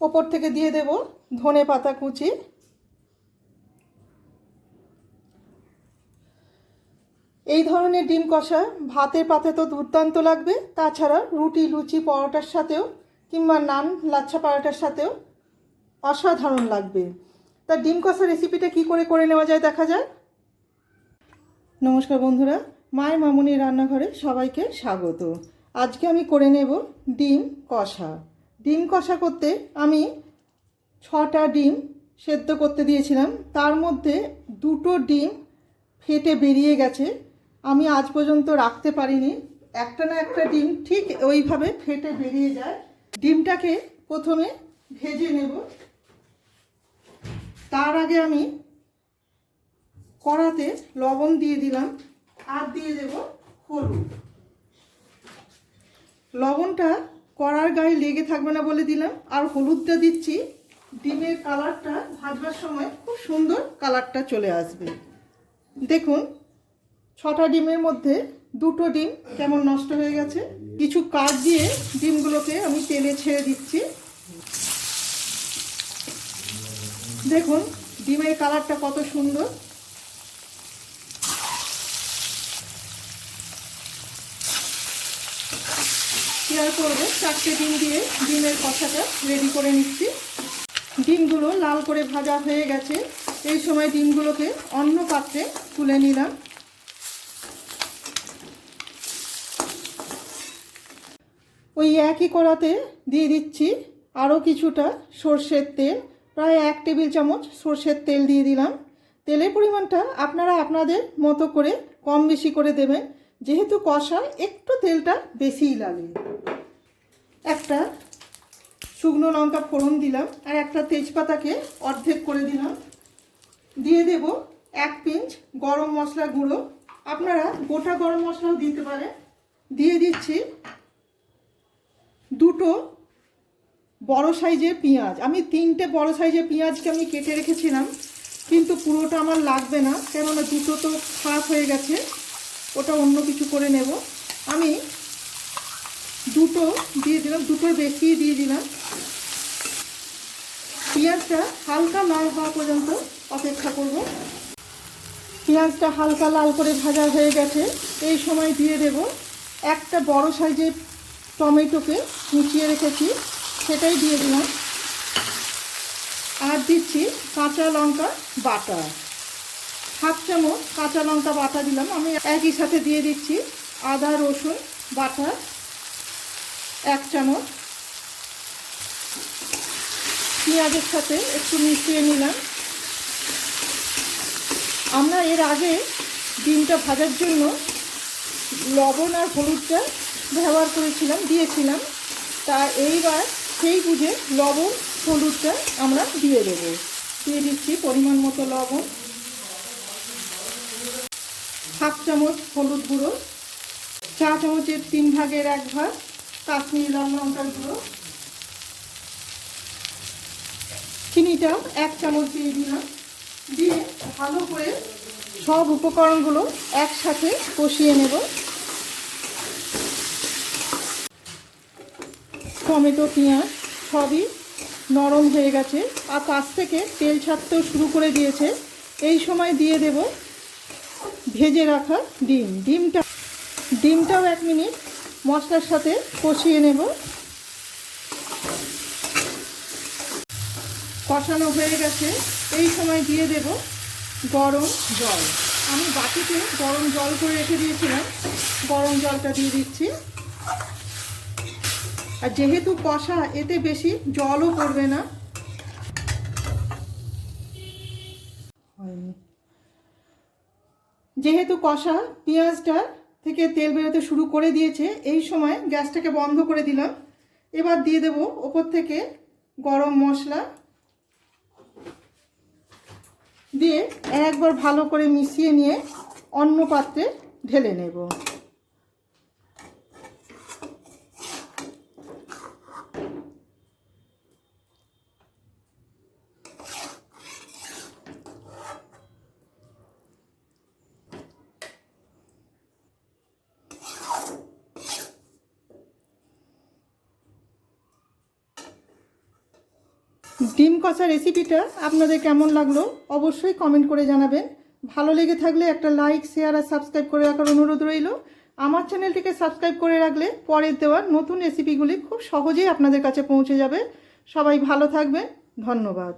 ওপর থেকে দিয়ে দেব ধনে পাতা কুচি। এই ধরনের ডিম কষা ভাতের পাতে তো দুর্দান্ত লাগবে, তাছাড়া রুটি, লুচি, পরোটার সাথেও কিংবা নান, লাচ্ছা পরোটার সাথেও অসাধারণ লাগবে। তা ডিম কষা রেসিপিটা কি করে করে নেওয়া যায় দেখা যায় নমস্কার বন্ধুরা, মায়ের মামুনি রান্নাঘরে সবাইকে স্বাগত। আজকে আমি করে নেব ডিম কষা। ডিম কষা করতে আমি ছটা ডিম সেদ্ধ করতে দিয়েছিলাম। তার মধ্যে দুটো ডিম ফেটে বেরিয়ে গেছে। আমি আজ পর্যন্ত রাখতে পারিনি। একটা না একটা ডিম ঠিক ওইভাবে ফেটে বেরিয়ে যায়। ডিমটাকে প্রথমে ভেজে নেব। তার আগে আমি কড়াতে লবণ দিয়ে দিলাম। আর দিয়ে দেব হলুদ। লবণটা কড়ার গায়ে লেগে থাকবে না বলে দিলাম। আর হলুদটা দিচ্ছি। ডিমের কালারটা ভাজবার সময় খুব সুন্দর কালারটা চলে আসবে। দেখুন, ছটা ডিমের মধ্যে দুটো ডিম কেমন নষ্ট হয়ে গেছে। কিছু কাজ দিয়ে ডিমগুলোকে আমি তেলে ছেড়ে দিচ্ছি। দেখুন, ডিমের কালারটা কত সুন্দর। শেয়ার করব। চারটে ডিম দিয়ে ডিমের কষাটা রেডি করে নিচ্ছি। ডিমগুলো লাল করে ভাজা হয়ে গেছে। এই সময় ডিমগুলোকে অন্য পাত্রে তুলে নিলাম। ওই একই কড়াতে দিয়ে দিচ্ছি আরও কিছুটা সর্ষের তেল। প্রায় এক টেবিল চামচ সর্ষের তেল দিয়ে দিলাম। তেলের পরিমাণটা আপনারা আপনাদের মতো করে কম বেশি করে দেবেন। যেহেতু কষা একটু তেলটা বেশিই লাগে। একটা শুকনো লঙ্কা ফোড়ন দিলাম আর একটা তেজপাতাকে অর্ধেক করে দিলাম। দিয়ে দেব এক পিঞ্চ গরম মশলা গুঁড়ো। আপনারা গোটা গরম মশলাও দিতে পারেন। দিয়ে দিচ্ছি দুটো বড় সাইজের পেঁয়াজ। আমি তিনটে বড় সাইজের পেঁয়াজকে আমি কেটে রেখেছিলাম, কিন্তু পুরোটা আমার লাগবে না, কেননা দুটো তো খারাপ হয়ে গেছে। ওটা অন্য কিছু করে নেব। আমি দুটো দিয়ে দিলাম দুটোর বেশি দিয়ে দিলাম। পেঁয়াজটা হালকা লাল হওয়া পর্যন্ত অপেক্ষা করব। পেঁয়াজটা হালকা লাল করে ভাজা হয়ে গেছে। এই সময় দিয়ে দেব একটা বড় সাইজের টমেটোকে মুচিয়ে রেখেছি, সেটাই দিয়ে দিলাম। আর দিচ্ছি কাঁচা লঙ্কা বাটা। হাফ চামচ কাঁচা লঙ্কা বাটা দিলাম। আমি একই সাথে দিয়ে দিচ্ছি আদা, রসুন বাটা, এক চামচ। পেঁয়াজের সাথে একটু মিশিয়ে নিলাম। আমরা এর আগে ডিমটা ভাজার জন্য লবণ আর হলুদটা ব্যবহার করেছিলাম, দিয়েছিলাম। তা এইবার সেই বুঝে লবণ, হলুদটা আমরা দিয়ে দেবো। দিয়ে দিচ্ছি পরিমাণ মতো লবণ। হাফ চামচ হলুদ গুঁড়ো, চা চামচের তিন ভাগের এক ভাগ কাশ্মীরি লাল লঙ্কার গুঁড়ো চিনিটা এক চামচ দিয়ে দিলাম। দিয়ে ভালো করে সব উপকরণগুলো একসাথে কষিয়ে নেব। টমেটো, পেঁয়াজ সবই নরম হয়ে গেছে। আর পাশ থেকে তেল ছাড়তেও শুরু করে দিয়েছে। এই সময় দিয়ে দেব ভেজে রাখা ডিম। ডিমটা ডিমটাও এক মিনিট মশলার সাথে কষিয়ে নেব। কষানো হয়ে গেছে। এই সময় দিয়ে দেব গরম জল। আমি বাটিতে গরম জল করে রেখে দিয়েছিলাম। গরম জলটা দিয়ে দিচ্ছি। আর যেহেতু কষা, এতে বেশি জলও পড়বে না। যেহেতু কষা পেঁয়াজটা থেকে তেল বেরোতে শুরু করে দিয়েছে, এই সময় গ্যাসটাকে বন্ধ করে দিলাম। এবার দিয়ে দেব ওপর থেকে গরম মশলা। দিয়ে একবার ভালো করে মিশিয়ে নিয়ে অন্য পাত্রে ঢেলে নেব। ডিম কষা রেসিপিটা আপনাদের কেমন লাগল অবশ্যই কমেন্ট করে জানাবেন। ভালো লেগে থাকলে একটা লাইক শেয়ার আর সাবস্ক্রাইব করে রাখার অনুরোধ রইল। আমার চ্যানেলটিকে সাবস্ক্রাইব করে রাখলে পরের দেওয়ার নতুন রেসিপিগুলি খুব সহজেই আপনাদের কাছে পৌঁছে যাবে। সবাই ভালো থাকবেন। ধন্যবাদ।